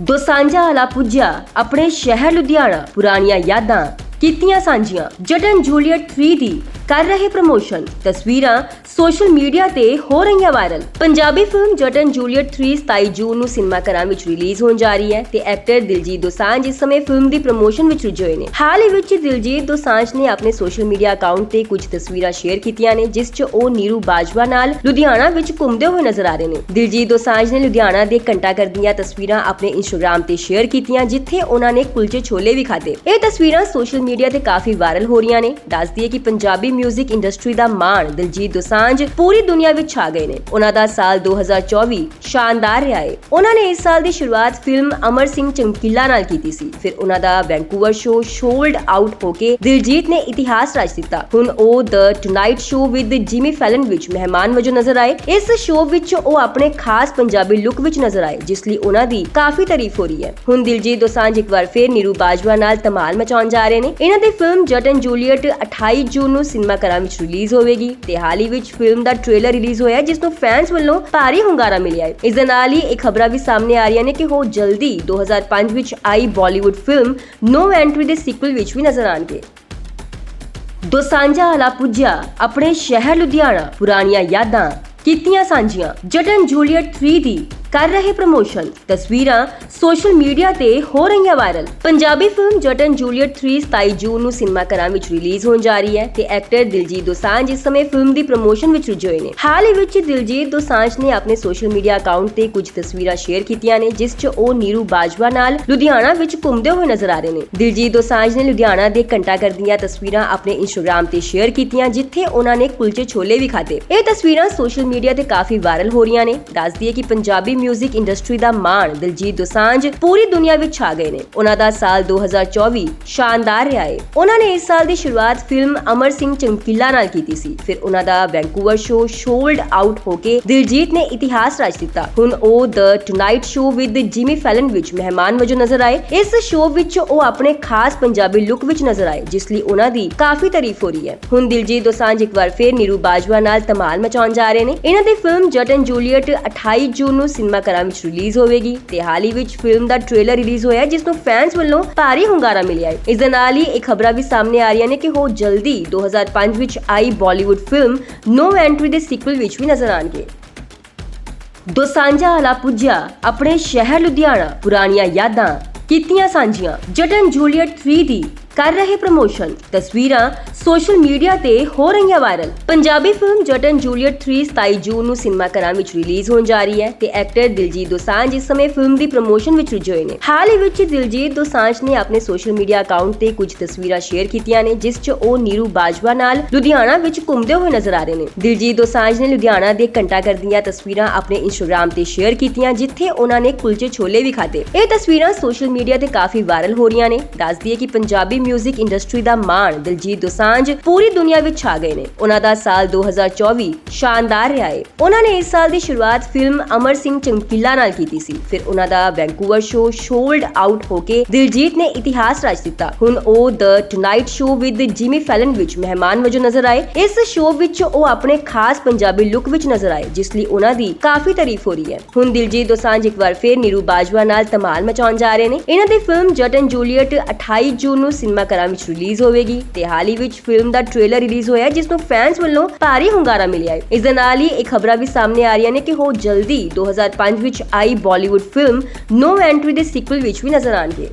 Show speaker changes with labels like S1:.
S1: ਦੋਸਾਂਝਾ ਆਲਾ ਪੁੱਜਿਆ ਆਪਣੇ ਸ਼ਹਿਰ ਲੁਧਿਆਣਾ ਪੁਰਾਣੀਆਂ ਯਾਦਾਂ ਕੀਤੀਆਂ ਸਾਂਝੀਆਂ। ਜਟਨ ਜੂਲੀਅਟ 3 ਦੀ ਕਰ ਰਹੇ ਪ੍ਰਮੋਸ਼ਨ ਤਸਵੀਰਾਂ ਸੋਸ਼ਲ ਮੀਡੀਆ ਤੇ ਹੋ ਰਹੀਆਂ viral Punjabi film Jatt and Juliet 3 27 June ਨੂੰ ਸਿਨੇਮਾ ਘਰਾਂ ਵਿੱਚ ਰਿਲੀਜ਼ ਹੋਣ ਜਾ ਰਹੀ ਹੈ ਤੇ ਐਕਟਰ ਦਿਲਜੀਤ ਦੋਸਾਂਝ ਇਸ ਸਮੇਂ ਫਿਲਮ ਦੀ ਪ੍ਰਮੋਸ਼ਨ ਵਿੱਚ ਰੁੱਝੇ ਹੋਏ ਨੇ। ਹਾਲ ਹੀ ਵਿੱਚ ਦਿਲਜੀਤ ਦੋਸਾਂਝ ਨੇ ਆਪਣੇ ਸੋਸ਼ਲ ਮੀਡੀਆ ਅਕਾਊਂਟ ਤੇ ਕੁਝ ਤਸਵੀਰਾਂ ਸ਼ੇਅਰ ਕੀਤੀਆਂ ਨੇ, ਜਿਸ 'ਚ ਉਹ ਨੀਰੂ ਬਾਜਵਾ ਨਾਲ ਲੁਧਿਆਣਾ ਵਿੱਚ ਘੁੰਮਦੇ ਹੋਏ ਨਜ਼ਰ ਆ ਰਹੇ ਨੇ। ਦਿਲਜੀਤ ਦੋਸਾਂਝ ਨੇ ਲੁਧਿਆਣਾ ਦੇ ਘੰਟਾ ਘਰ ਦੀਆਂ ਤਸਵੀਰਾਂ ਆਪਣੇ ਇੰਸਟਾਗ੍ਰam ਤੇ ਸ਼ੇਅਰ ਕੀਤੀਆਂ, ਜਿੱਥੇ ਉਹਨਾਂ ਨੇ ਕੁਲਚੇ ਛੋਲੇ ਵੀ ਖਾਦੇ ਇਹ ਤਸਵੀਰਾਂ ਸੋਸ਼ਲ ਮੀਡੀਆ ਤੇ ਕਾਫੀ ਵਾਇਰਲ ਹੋ ਰਹੀਆਂ ਨੇ। ਦੱਸਦੀ ਹੈ ਕਿ ਪੰਜਾਬੀ 뮤직 ਇੰਡਸਟਰੀ ਦਾ ਮਾਣ ਦਿਲਜੀਤ ਦੋਸਾਂਝ ਪੂਰੀ ਦੁਨੀਆ ਵਿੱਚ ਛਾ ਗਏ ਨੇ। ਉਹਨਾਂ ਦਾ ਸਾਲ 2024 ਸ਼ਾਨਦਾਰ ਰਿਹਾ ਹੈ ਉਹਨਾਂ ਨੇ ਇਸ ਸਾਲ ਦੀ ਸ਼ੁਰੂਆਤ ਫਿਲਮ ਅਮਰ ਸਿੰਘ ਚਮਕੀਲਾ ਨਾਲ ਕੀਤੀ ਸੀ। ਫਿਰ ਉਹਨਾਂ ਦਾ ਵੈਂਕੂਵਰ ਸ਼ੋਅ ਸ਼ੋਲਡ ਆਊਟ ਹੋ ਕੇ ਦਿਲਜੀਤ ਨੇ ਇਤਿਹਾਸ ਰਚ ਦਿੱਤਾ। ਹੁਣ ਉਹ the Tonight Show with Jimmy Fallon ਵਿੱਚ ਮਹਿਮਾਨ ਵਜੋਂ ਨਜ਼ਰ ਆਏ। ਇਸ ਸ਼ੋਅ ਵਿੱਚ ਉਹ ਆਪਣੇ ਖਾਸ ਪੰਜਾਬੀ ਲੁੱਕ ਵਿੱਚ ਨਜ਼ਰ ਆਏ, ਜਿਸ ਲਈ ਉਹਨਾਂ ਦੀ ਕਾਫੀ ਤਾਰੀਫ ਹੋ ਰਹੀ ਹੈ। ਹੁਣ ਦਿਲਜੀਤ ਦੋਸਾਂਝ ਇੱਕ ਵਾਰ ਫੇਰ ਨੀਰੂ ਬਾਜਵਾ ਨਾਲ ਧਮਾਲ ਮਚਾਉਣ ਜਾ ਰਹੇ ਨੇ। ਇਹਨਾਂ ਦੀ film Jatt and Juliet 28 June ਨੂੰ ਸਿਨੇਮਾ ਘਰਾਂ ਵਿੱਚ ਰਿਲੀਜ਼ ਹੋਵੇਗੀ ਤੇ ਹਾਲ ਹੀ ਵਿੱਚ ਫਿਲਮ ਦਾ ਟ੍ਰੇਲਰ ਰਿਲੀਜ਼ ਹੋਇਆ, ਜਿਸ ਨੂੰ ਫੈਨਸ ਵੱਲੋਂ ਭਾਰੀ ਹੁੰਗਾਰਾ ਮਿਲਿਆ ਹੈ। ਇਸ ਦੇ ਨਾਲ ਹੀ ਇਹ ਖਬਰਾਂ ਵੀ ਸਾਹਮਣੇ ਆ ਰਹੀਆਂ ਨੇ ਕਿ ਉਹ ਜਲਦੀ 2005 ਵਿੱਚ ਆਈ ਬਾਲੀਵੁੱਡ ਫਿਲਮ ਨੋ ਐਂਟਰੀ ਦੇ ਸੀਕਵਲ ਵਿੱਚ ਵੀ ਨਜ਼ਰ ਆਣਗੇ। ਦੋਸਾਂਝਾ ਵਾਲਾ ਪੁੱਜਿਆ ਆਪਣੇ ਸ਼ਹਿਰ ਲੁਧਿਆਣਾ, ਪੁਰਾਣੀਆਂ ਯਾਦਾਂ। ਕੀਤੀਆਂ ਸਾਂਝੀਆਂ। ਜਟਨ ਜੂਲੀਅਟ 3 ਦੀ ਕਰ ਰਹੇ ਪ੍ਰਮੋਸ਼ਨ ਤਸਵੀਰਾਂ ਸੋਸ਼ਲ ਮੀਡੀਆ ਤੇ ਹੋ ਰਹੀਆਂ viral Punjabi film Jatt and Juliet 3 27 June ਨੂੰ ਸਿਨੇਮਾ ਘਰਾਂ ਵਿੱਚ ਰਿਲੀਜ਼ ਹੋਣ ਜਾ ਰਹੀ ਹੈ ਤੇ ਐਕਟਰ ਦਿਲਜੀਤ ਦੋਸਾਂਝ ਇਸ ਸਮੇਂ ਫਿਲਮ ਦੀ ਪ੍ਰਮੋਸ਼ਨ ਵਿੱਚ ਰੁੱਝੇ ਹੋਏ ਨੇ। ਹਾਲ ਹੀ ਵਿੱਚ ਦਿਲਜੀਤ ਦੋਸਾਂਝ ਨੇ ਆਪਣੇ ਸੋਸ਼ਲ ਮੀਡੀਆ ਅਕਾਊਂਟ ਤੇ ਕੁਝ ਤਸਵੀਰਾਂ ਸ਼ੇਅਰ ਕੀਤੀਆਂ ਨੇ, ਜਿਸ 'ਚ ਉਹ ਨੀਰੂ ਬਾਜਵਾ ਨਾਲ ਲੁਧਿਆਣਾ ਵਿੱਚ ਘੁੰਮਦੇ ਹੋਏ ਨਜ਼ਰ ਆ ਰਹੇ ਨੇ। ਦਿਲਜੀਤ ਦੋਸਾਂਝ ਨੇ ਲੁਧਿਆਣਾ ਦੇ ਘੰਟਾ ਘਰ ਦੀਆਂ ਤਸਵੀਰਾਂ ਆਪਣੇ ਇੰਸਟਾਗ੍ਰam ਤੇ ਸ਼ੇਅਰ ਕੀਤੀਆਂ, ਜਿੱਥੇ ਉਹਨਾਂ ਨੇ ਕੁਲਚੇ ਛੋਲੇ ਵੀ ਖਾਦੇ ਇਹ ਤਸਵੀਰਾਂ ਸੋਸ਼ਲ ਮੀਡੀਆ ਤੇ ਕਾਫੀ ਵਾਇਰਲ ਹੋ ਰਹੀਆਂ ਨੇ। ਦੱਸਦੀ ਦਈਏ ਕਿ ਪੰਜਾਬੀ 뮤직 ਇੰਡਸਟਰੀ ਦਾ ਮਾਣ ਦਿਲਜੀਤ ਦੋਸਾਂਝ ਪੂਰੀ ਦੁਨੀਆ ਵਿੱਚ ਛਾ ਗਏ ਨੇ। ਉਹਨਾਂ ਦਾ ਸਾਲ 2024 ਸ਼ਾਨਦਾਰ ਰਿਹਾ ਹੈ ਉਹਨਾਂ ਨੇ ਇਸ ਸਾਲ ਦੀ ਸ਼ੁਰੂਆਤ ਫਿਲਮ ਅਮਰ ਸਿੰਘ ਚਮਕੀਲਾ ਨਾਲ ਕੀਤੀ ਸੀ। ਫਿਰ ਉਹਨਾਂ ਦਾ ਵੈਂਕੂਵਰ ਸ਼ੋ ਸ਼ੋਲਡ ਆਊਟ ਹੋ ਕੇ ਦਿਲਜੀਤ ਨੇ ਇਤਿਹਾਸ ਰਚ ਦਿੱਤਾ। ਹੁਣ ਉਹ the Tonight Show with Jimmy Fallon ਵਿੱਚ ਮਹਿਮਾਨ ਵਜੋਂ ਨਜ਼ਰ ਆਏ। ਇਸ ਸ਼ੋਅ ਵਿੱਚ ਉਹ ਆਪਣੇ ਖਾਸ ਪੰਜਾਬੀ ਲੁੱਕ ਵਿੱਚ ਨਜ਼ਰ ਆਏ, ਜਿਸ ਲਈ ਉਹਨਾਂ ਦੀ ਕਾਫੀ ਤਾਰੀਫ ਹੋ ਰਹੀ ਹੈ। ਹੁਣ ਦਿਲਜੀਤ ਦੋਸਾਂਝ ਇੱਕ ਵਾਰ ਫੇਰ ਨੀਰੂ ਬਾਜਵਾ ਨਾਲ ਧਮਾਲ ਮਚਾਉਣ ਜਾ ਰਹੇ ਨੇ। ਇਹਨਾਂ ਦੀ film Jatt and Juliet 28 June ਨੂੰ ਸਿਨੇਮਾ ਘਰਾਂ ਵਿੱਚ ਰਿਲੀਜ਼ ਹੋਵੇਗੀ ਤੇ ਹਾਲ ਹੀ ਵਿੱਚ ਫਿਲਮ ਦਾ ਟ੍ਰੇਲਰ ਰਿਲੀਜ਼ ਹੋਇਆ, ਜਿਸ ਨੂੰ ਫੈਨਸ ਵੱਲੋਂ ਭਾਰੀ ਹੁੰਗਾਰਾ ਮਿਲਿਆ ਹੈ। ਇਸ ਦੇ ਨਾਲ ਹੀ ਇਹ ਖਬਰਾਂ ਵੀ ਸਾਹਮਣੇ ਆ ਰਹੀਆਂ ਨੇ ਕਿ ਉਹ ਜਲਦੀ 2005 ਵਿੱਚ ਆਈ ਬਾਲੀਵੁੱਡ ਫਿਲਮ ਨੋ ਐਂਟਰੀ ਦੇ ਸੀਕਵਲ ਵਿੱਚ ਵੀ ਨਜ਼ਰ ਆਣਗੇ ਦੋਸਾਂਝਾ ਵਾਲਾ ਪੁੱਜਿਆ, ਆਪਣੇ ਸ਼ਹਿਰ ਲੁਧਿਆਣਾ, ਪੁਰਾਣੀਆਂ ਯਾਦਾਂ ਕੀਤੀਆਂ ਸਾਂਝੀਆਂ। ਜਟਨ ਜੂਲੀਅਟ 3 ਦੀ ਕਰ ਰਹੇ ਪ੍ਰਮੋਸ਼ਨ ਤਸਵੀਰਾਂ ਸੋਸ਼ਲ ਮੀਡੀਆ ਤੇ ਹੋ ਰਹੀਆਂ viral Punjabi film Jatt and Juliet 3 27 June ਨੂੰ ਸਿਨੇਮਾ ਘਰਾਂ ਵਿੱਚ ਰਿਲੀਜ਼ ਹੋਣ ਜਾ ਰਹੀ ਹੈ ਤੇ ਐਕਟਰ ਦਿਲਜੀਤ ਦੋਸਾਂਝ ਇਸ ਸਮੇਂ ਫਿਲਮ ਦੀ ਪ੍ਰਮੋਸ਼ਨ ਵਿੱਚ ਰੁੱਝੇ ਹੋਏ ਨੇ। ਹਾਲ ਹੀ ਵਿੱਚ ਦਿਲਜੀਤ ਦੋਸਾਂਝ ਨੇ ਆਪਣੇ ਸੋਸ਼ਲ ਮੀਡੀਆ ਅਕਾਊਂਟ ਤੇ ਕੁਝ ਤਸਵੀਰਾਂ ਸ਼ੇਅਰ ਕੀਤੀਆਂ ਨੇ, ਜਿਸ 'ਚ ਉਹ ਨੀਰੂ ਬਾਜਵਾ ਨਾਲ ਲੁਧਿਆਣਾ ਵਿੱਚ ਘੁੰਮਦੇ ਹੋਏ ਨਜ਼ਰ ਆ ਰਹੇ ਨੇ। ਦਿਲਜੀਤ ਦੋਸਾਂਝ ਨੇ ਲੁਧਿਆਣਾ ਦੇ ਘੰਟਾ ਘਰ ਦੀਆਂ ਤਸਵੀਰਾਂ ਆਪਣੇ ਇੰਸਟਾਗ੍ਰam ਤੇ ਸ਼ੇਅਰ ਕੀਤੀਆਂ, ਜਿੱਥੇ ਉਹਨਾਂ ਨੇ ਕੁਲਚੇ ਛੋਲੇ ਵੀ ਖਾਦੇ ਇਹ ਤਸਵੀਰਾਂ ਸੋਸ਼ਲ ਮੀਡੀਆ ਤੇ ਕਾਫੀ ਵਾਇਰਲ ਹੋ ਰਹੀਆਂ ਨੇ। ਦੱਸਦੀ ਦਈਏ ਕਿ ਪੰਜਾਬੀ 뮤직 ਇੰਡਸਟਰੀ ਦਾ ਮਾਣ ਦਿਲਜੀਤ ਦੋਸਾਂਝ ਪੂਰੀ ਦੁਨੀਆ ਵਿੱਚ ਛਾ ਗਏ ਨੇ। ਉਹਨਾਂ ਦਾ ਸਾਲ 2024 ਸ਼ਾਨਦਾਰ ਰਿਹਾ ਹੈ ਉਹਨਾਂ ਨੇ ਇਸ ਸਾਲ ਦੀ ਸ਼ੁਰੂਆਤ ਫਿਲਮ ਅਮਰ ਸਿੰਘ ਚਮਕੀਲਾ ਨਾਲ ਕੀਤੀ ਸੀ। ਫਿਰ ਉਹਨਾਂ ਦਾ ਵੈਂਕੂਵਰ ਸ਼ੋਅ ਸ਼ੋਲਡ ਆਊਟ ਹੋ ਕੇ ਦਿਲਜੀਤ ਨੇ ਇਤਿਹਾਸ ਰਚ ਦਿੱਤਾ। ਹੁਣ ਉਹ the Tonight Show with Jimmy Fallon ਵਿੱਚ ਮਹਿਮਾਨ ਵਜੋਂ ਨਜ਼ਰ ਆਏ। ਇਸ ਸ਼ੋਅ ਵਿੱਚ ਉਹ ਆਪਣੇ ਖਾਸ ਪੰਜਾਬੀ ਲੁੱਕ ਵਿੱਚ ਨਜ਼ਰ ਆਏ, ਜਿਸ ਲਈ ਉਹਨਾਂ ਦੀ ਕਾਫੀ ਤਾਰੀਫ ਹੋ ਰਹੀ ਹੈ। ਹੁਣ ਦਿਲਜੀਤ ਦੋਸਾਂਝ ਇੱਕ ਵਾਰ ਫੇਰ ਨੀਰੂ ਬਾਜਵਾ ਨਾਲ ਧਮਾਲ ਮਚਾਉਣ ਜਾ ਰਹੇ ਨੇ। ਇਹਨਾਂ ਦੀ film Jatt and Juliet 28 June ਨੂੰ ਸਿਨੇਮਾ ਘਰਾਂ ਵਿੱਚ ਰਿਲੀਜ਼ ਹੋਵੇਗੀ ਤੇ ਹਾਲ ਹੀ ਵਿੱਚ ਫਿਲਮ ਦਾ ਟ੍ਰੇਲਰ ਰਿਲੀਜ਼ ਹੋਇਆ ਹੈ, ਜਿਸ ਨੂੰ ਫੈਨਸ ਵੱਲੋਂ ਭਾਰੀ ਹੁੰਗਾਰਾ ਮਿਲਿਆ ਹੈ। ਇਸ ਦੇ ਨਾਲ ਹੀ ਇਹ ਖਬਰਾਂ ਵੀ ਸਾਹਮਣੇ ਆ ਰਹੀਆਂ ਨੇ ਕਿ ਉਹ ਜਲਦੀ 2005 ਵਿੱਚ ਆਈ ਬਾਲੀਵੁੱਡ ਫਿਲਮ ਨੋ ਐਂਟਰੀ ਦੇ ਸੀਕਵਲ ਵਿੱਚ ਵੀ ਨਜ਼ਰ ਆਣਗੇ